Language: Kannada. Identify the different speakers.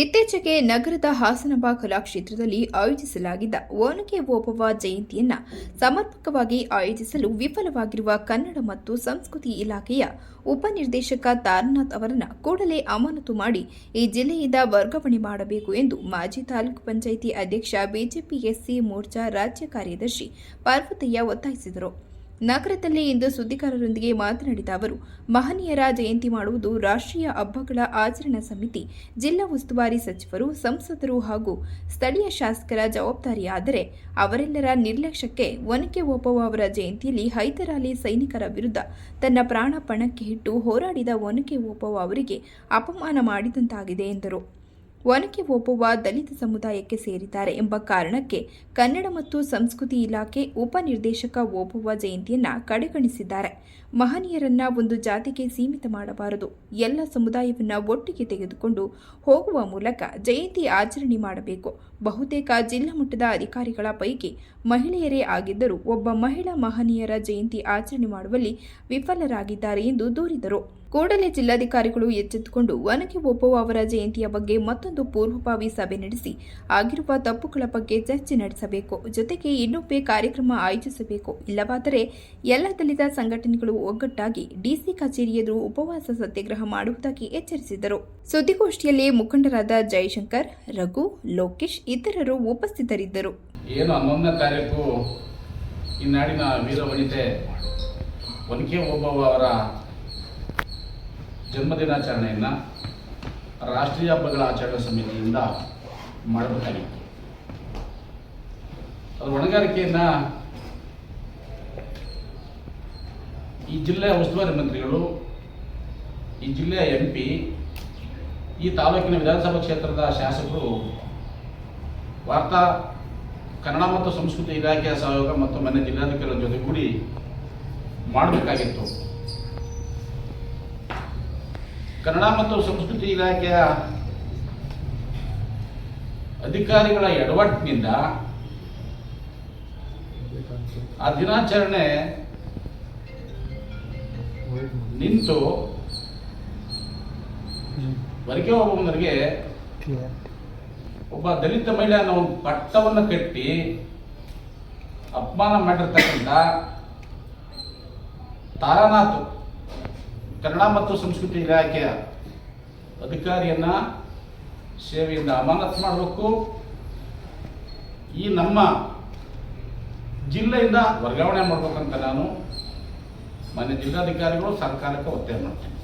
Speaker 1: ಇತ್ತೀಚೆಗೆ ನಗರದ ಹಾಸನಬಾ ಕಲಾಕ್ಷೇತ್ರದಲ್ಲಿ ಆಯೋಜಿಸಲಾಗಿದ್ದ ಒನಕೆ ಓಬವ್ವ ಜಯಂತಿಯನ್ನ ಸಮರ್ಪಕವಾಗಿ ಆಯೋಜಿಸಲು ವಿಫಲವಾಗಿರುವ ಕನ್ನಡ ಮತ್ತು ಸಂಸ್ಕೃತಿ ಇಲಾಖೆಯ ಉಪನಿರ್ದೇಶಕ ತಾರನಾಥ್ ಅವರನ್ನ ಕೂಡಲೇ ಅಮಾನತು ಮಾಡಿ ಈ ಜಿಲ್ಲೆಯಿಂದ ವರ್ಗಾವಣೆ ಮಾಡಬೇಕು ಎಂದು ಮಾಜಿ ತಾಲೂಕು ಪಂಚಾಯಿತಿ ಅಧ್ಯಕ್ಷ ಬಿಜೆಪಿ ಎಸ್ಸಿ ಮೋರ್ಚಾ ರಾಜ್ಯ ಕಾರ್ಯದರ್ಶಿ ಪಾರ್ವತಯ್ಯ ಒತ್ತಾಯಿಸಿದರು. ನಗರದಲ್ಲಿ ಇಂದು ಸುದ್ದಿಗಾರರೊಂದಿಗೆ ಮಾತನಾಡಿದ ಅವರು, ಮಹನೀಯರ ಜಯಂತಿ ಮಾಡುವುದು ರಾಷ್ಟ್ರೀಯ ಹಬ್ಬಗಳ ಆಚರಣಾ ಸಮಿತಿ, ಜಿಲ್ಲಾ ಉಸ್ತುವಾರಿ ಸಚಿವರು, ಸಂಸದರು ಹಾಗೂ ಸ್ಥಳೀಯ ಶಾಸಕರ ಜವಾಬ್ದಾರಿಯಾದರೆ ಅವರೆಲ್ಲರ ನಿರ್ಲಕ್ಷ್ಯಕ್ಕೆ ಒನಕೆ ಓಪವ್ವ ಅವರ ಜಯಂತಿಯಲ್ಲಿ ಹೈದರಾಲಿ ಸೈನಿಕರ ವಿರುದ್ಧ ತನ್ನ ಪ್ರಾಣ ಪಣಕ್ಕೆ ಇಟ್ಟು ಹೋರಾಡಿದ ಒನಕೆ ಓಪವ್ವ ಅವರಿಗೆ ಅಪಮಾನ ಮಾಡಿದಂತಾಗಿದೆ ಎಂದರು. ಒನಕೆ ಓಬವ್ವ ದಲಿತ ಸಮುದಾಯಕ್ಕೆ ಸೇರಿದ್ದಾರೆ ಎಂಬ ಕಾರಣಕ್ಕೆ ಕನ್ನಡ ಮತ್ತು ಸಂಸ್ಕೃತಿ ಇಲಾಖೆ ಉಪನಿರ್ದೇಶಕ ಓಬವ್ವ ಜಯಂತಿಯನ್ನ ಕಡೆಗಣಿಸಿದ್ದಾರೆ. ಮಹನೀಯರನ್ನ ಒಂದು ಜಾತಿಗೆ ಸೀಮಿತ ಮಾಡಬಾರದು. ಎಲ್ಲ ಸಮುದಾಯವನ್ನ ಒಟ್ಟಿಗೆ ತೆಗೆದುಕೊಂಡು ಹೋಗುವ ಮೂಲಕ ಜಯಂತಿ ಆಚರಣೆ ಮಾಡಬೇಕು. ಬಹುತೇಕ ಜಿಲ್ಲಾ ಮಟ್ಟದ ಅಧಿಕಾರಿಗಳ ಪೈಕಿ ಮಹಿಳೆಯರೇ ಆಗಿದ್ದರೂ ಒಬ್ಬ ಮಹಿಳಾ ಮಹನೀಯರ ಜಯಂತಿ ಆಚರಣೆ ಮಾಡುವಲ್ಲಿ ವಿಫಲರಾಗಿದ್ದಾರೆ ಎಂದು ದೂರಿದರು. ಕೂಡಲೇ ಜಿಲ್ಲಾಧಿಕಾರಿಗಳು ಎಚ್ಚೆತ್ತುಕೊಂಡು ಒನಕೆ ಒಬ್ಬವ ಅವರ ಜಯಂತಿಯ ಬಗ್ಗೆ ಮತ್ತೊಂದು ಪೂರ್ವಭಾವಿ ಸಭೆ ನಡೆಸಿ, ಆಗಿರುವ ತಪ್ಪುಗಳ ಬಗ್ಗೆ ಚರ್ಚೆ ನಡೆಸಬೇಕು. ಜೊತೆಗೆ ಇನ್ನೊಬ್ಬೆ ಕಾರ್ಯಕ್ರಮ ಆಯೋಜಿಸಬೇಕು. ಇಲ್ಲವಾದರೆ ಎಲ್ಲ ದಲಿತ ಸಂಘಟನೆಗಳು ಒಗ್ಗಟ್ಟಾಗಿ ಡಿಸಿ ಕಚೇರಿ ಎದುರು ಉಪವಾಸ ಸತ್ಯಾಗ್ರಹ ಮಾಡುವುದಾಗಿ ಎಚ್ಚರಿಸಿದರು. ಸುದ್ದಿಗೋಷ್ಠಿಯಲ್ಲಿ ಮುಖಂಡರಾದ ಜಯಶಂಕರ್ ರಘು, ಲೋಕೇಶ್ ಇತರರು ಉಪಸ್ಥಿತರಿದ್ದರು.
Speaker 2: ಏನು ಈ ನಾಡಿನ ವೀರ ವನಿತೆ ಒನಕೆ ಒಬ್ಬವ ಅವರ ಜನ್ಮದಿನಾಚರಣೆಯನ್ನು ರಾಷ್ಟ್ರೀಯ ಹಬ್ಬಗಳ ಆಚರಣಾ ಸಮಿತಿಯಿಂದ ಮಾಡಬೇಕಾಗಿತ್ತು. ಅದರ ಹೊಣೆಗಾರಿಕೆಯನ್ನು ಈ ಜಿಲ್ಲೆಯ ಉಸ್ತುವಾರಿ ಮಂತ್ರಿಗಳು, ಈ ಜಿಲ್ಲೆಯ ಎಂ ಪಿ ಈ ತಾಲೂಕಿನ ವಿಧಾನಸಭಾ ಕ್ಷೇತ್ರದ ಶಾಸಕರು ವಾರ್ತಾ, ಕನ್ನಡ ಮತ್ತು ಸಂಸ್ಕೃತಿ ಇಲಾಖೆಯ ಸಹಯೋಗ ಮತ್ತು ಮನೆ ಜಿಲ್ಲಾಧಿಕಾರಿಗಳ ಜೊತೆಗೂಡಿ ಮಾಡಬೇಕಾಗಿತ್ತು. ಕನ್ನಡ ಮತ್ತು ಸಂಸ್ಕೃತಿ ಇಲಾಖೆಯ ಅಧಿಕಾರಿಗಳ ಎಡವಟ್ಟಿನಿಂದ ಆ ದಿನಾಚರಣೆ ನಿಂತು ವರಕೆ ಒಬ್ಬನಿಗೆ ಒಬ್ಬ ದಲಿತ ಮಹಿಳೆ ಅನ್ನೋ ಒಂದು ಪಟ್ಟವನ್ನು ಕಟ್ಟಿ ಅಪಮಾನ ಮಾಡಿರ್ತಕ್ಕಂಥ ತಾರಾನಾಥ್ ಕನ್ನಡ ಮತ್ತು ಸಂಸ್ಕೃತಿ ಇಲಾಖೆಯ ಅಧಿಕಾರಿಯನ್ನು ಸೇವೆಯಿಂದ ಅಮಾನತ್ ಮಾಡಬೇಕು. ಈ ನಮ್ಮ ಜಿಲ್ಲೆಯಿಂದ ವರ್ಗಾವಣೆ ಮಾಡಬೇಕಂತ ನಾನು ಮಾನ್ಯ ಜಿಲ್ಲಾಧಿಕಾರಿಗಳು ಸರ್ಕಾರಕ್ಕೆ ಒತ್ತಾಯ ಮಾಡ್ತೀನಿ.